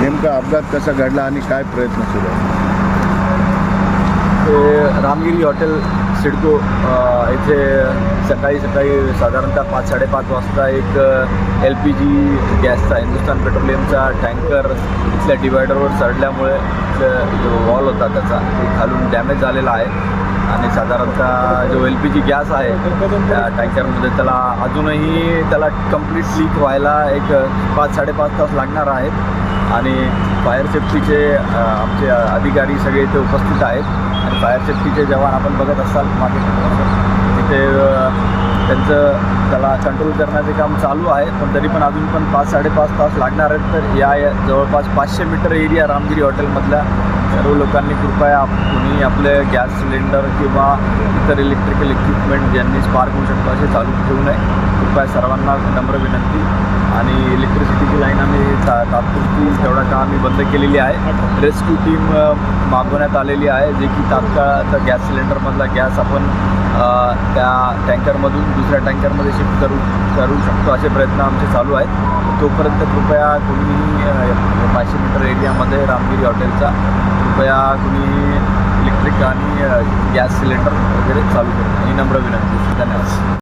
नेमका अपघात कसा घडला आणि काय प्रयत्न सुरू आहे ते रामगिरी हॉटेल सिडको येथे सकाळी सकाळी साधारणतः पाच साडेपाच वाजता एक एल पी जी गॅसचा हिंदुस्तान पेट्रोलियमचा टँकर इथल्या डिवायडरवर चढल्यामुळे जो वॉल होता त्याचा ते खालून डॅमेज झालेला आहे. आणि साधारणतः जो एल पी जी गॅस आहे त्या टँकरमध्ये त्याला अजूनही त्याला कंप्लीट लीक व्हायला एक पाच साडेपाच तास लागणार आहेत. आणि फायर सेफ्टीचे आमचे अधिकारी सगळे इथे उपस्थित आहेत. आणि फायर सेफ्टीचे जवान आपण बघत असाल मागे ते त्यांचं त्याला कंट्रोल करण्याचे काम चालू आहे. पण तरी पण अजून पण पाच साडेपाच तास लागणार आहेत. तर या जवळपास पाचशे मीटर एरिया रामगिरी हॉटेलमधल्या सर्व लोकांनी कृपया कुणी आपले गॅस सिलेंडर किंवा इतर इलेक्ट्रिकल इक्विपमेंट ज्यांनी स्पार्क होऊ शकतो असे चालू ठेवू नये. कृपया सर्वांना नम्र विनंती. आणि इलेक्ट्रिसिटीची लाईन आम्ही ता तात्पुरती तेवढा का आम्ही बंद केलेली आहे. रेस्क्यू टीम मागवण्यात आलेली आहे जे की तात्काळ त्या गॅस सिलेंडरमधला गॅस आपण त्या टँकरमधून दुसऱ्या टँकरमध्ये शिफ्ट करू करू शकतो असे प्रयत्न आमचे चालू आहेत. तोपर्यंत कृपया कुणी पाचशे मीटर एरियामध्ये रामगिरी हॉटेलचा कृपया कुणी इलेक्ट्रिक आणि गॅस सिलेंडर वगैरे चालू करू. ही नम्र विनंती. धन्यवाद.